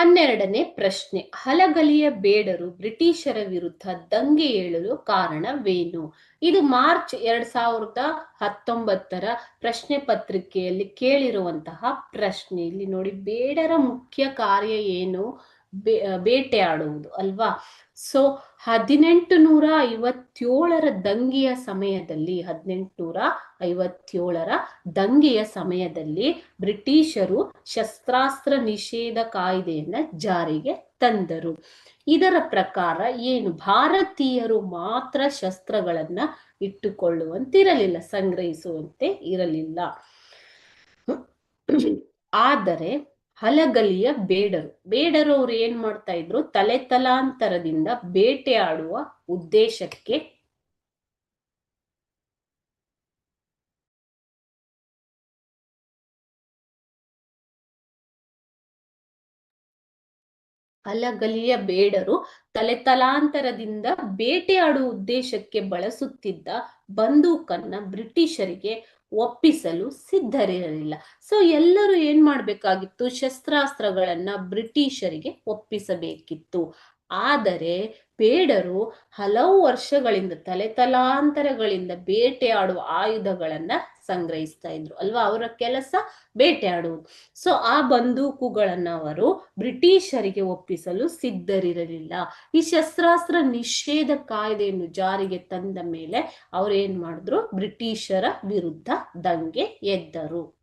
ಹನ್ನೆರಡನೇ ಪ್ರಶ್ನೆ, ಹಲಗಲಿಯ ಬೇಡರು ಬ್ರಿಟಿಷರ ವಿರುದ್ಧ ದಂಗೆ ಏಳಲು ಕಾರಣವೇನು? ಇದು ಮಾರ್ಚ್ ಎರಡ್ ಸಾವಿರದ ಹತ್ತೊಂಬತ್ತರ ಪ್ರಶ್ನೆ ಪತ್ರಿಕೆಯಲ್ಲಿ ಕೇಳಿರುವಂತಹ ಪ್ರಶ್ನೆ. ಇಲ್ಲಿ ನೋಡಿ, ಬೇಡರ ಮುಖ್ಯ ಕಾರ್ಯ ಏನು? ಬೇ ಬೇಟೆಯಾಡುವುದು ಅಲ್ವಾ ಸೊ ಹದಿನೆಂಟು ನೂರ ಐವತ್ತೇಳರ ದಂಗೆಯ ಸಮಯದಲ್ಲಿ ಹದಿನೆಂಟುನೂರ ಐವತ್ತೇಳರ ದಂಗೆಯ ಸಮಯದಲ್ಲಿ ಬ್ರಿಟಿಷರು ಶಸ್ತ್ರಾಸ್ತ್ರ ನಿಷೇಧ ಕಾಯ್ದೆಯನ್ನ ಜಾರಿಗೆ ತಂದರು. ಇದರ ಪ್ರಕಾರ ಏನು? ಭಾರತೀಯರು ಮಾತ್ರ ಶಸ್ತ್ರಗಳನ್ನ ಇಟ್ಟುಕೊಳ್ಳುವಂತಿರಲಿಲ್ಲ, ಸಂಗ್ರಹಿಸುವಂತೆ ಇರಲಿಲ್ಲ. ಆದರೆ ಹಲಗಲಿಯ ಬೇಡರು. ಬೇಡರು ಅವ್ರು ಏನ್ ಮಾಡ್ತಾ ಇದ್ರು? ತಲೆ ತಲಾಂತರದಿಂದ ಬೇಟೆಯಾಡುವ ಉದ್ದೇಶಕ್ಕೆ ಹಲಗಲಿಯ ಬೇಡರು ತಲೆ ತಲಾಂತರದಿಂದ ಬೇಟೆಯಾಡುವ ಉದ್ದೇಶಕ್ಕೆ ಬಳಸುತ್ತಿದ್ದ ಬಂದೂಕನ್ನ ಬ್ರಿಟಿಷರಿಗೆ ಒಪ್ಪಿಸಲು ಸಿದ್ಧರಿರಲಿಲ್ಲ. ಸೊ ಎಲ್ಲರೂ ಏನ್ ಮಾಡ್ಬೇಕಾಗಿತ್ತು? ಶಸ್ತ್ರಾಸ್ತ್ರಗಳನ್ನ ಬ್ರಿಟಿಷರಿಗೆ ಒಪ್ಪಿಸಬೇಕಿತ್ತು. ಆದರೆ, ಬೇಡರು ಹಲವು ವರ್ಷಗಳಿಂದ ತಲೆ ತಲಾಂತರಗಳಿಂದ ಬೇಟೆಯಾಡುವ ಆಯುಧಗಳನ್ನ ಸಂಗ್ರಹಿಸ್ತಾ ಇದ್ರು. ಅಲ್ವಾ? ಅವರ ಕೆಲಸ ಬೇಟೆಯಾಡುವುದು. ಸೊ ಆ ಬಂದೂಕುಗಳನ್ನ ಅವರು ಬ್ರಿಟಿಷರಿಗೆ ಒಪ್ಪಿಸಲು ಸಿದ್ಧರಿರಲಿಲ್ಲ. ಈ ಶಸ್ತ್ರಾಸ್ತ್ರ ನಿಷೇಧ ಕಾಯ್ದೆಯನ್ನು ಜಾರಿಗೆ ತಂದ ಮೇಲೆ ಅವ್ರು ಏನ್ ಮಾಡಿದ್ರು? ಬ್ರಿಟಿಷರ ವಿರುದ್ಧ ದಂಗೆ ಎದ್ದರು.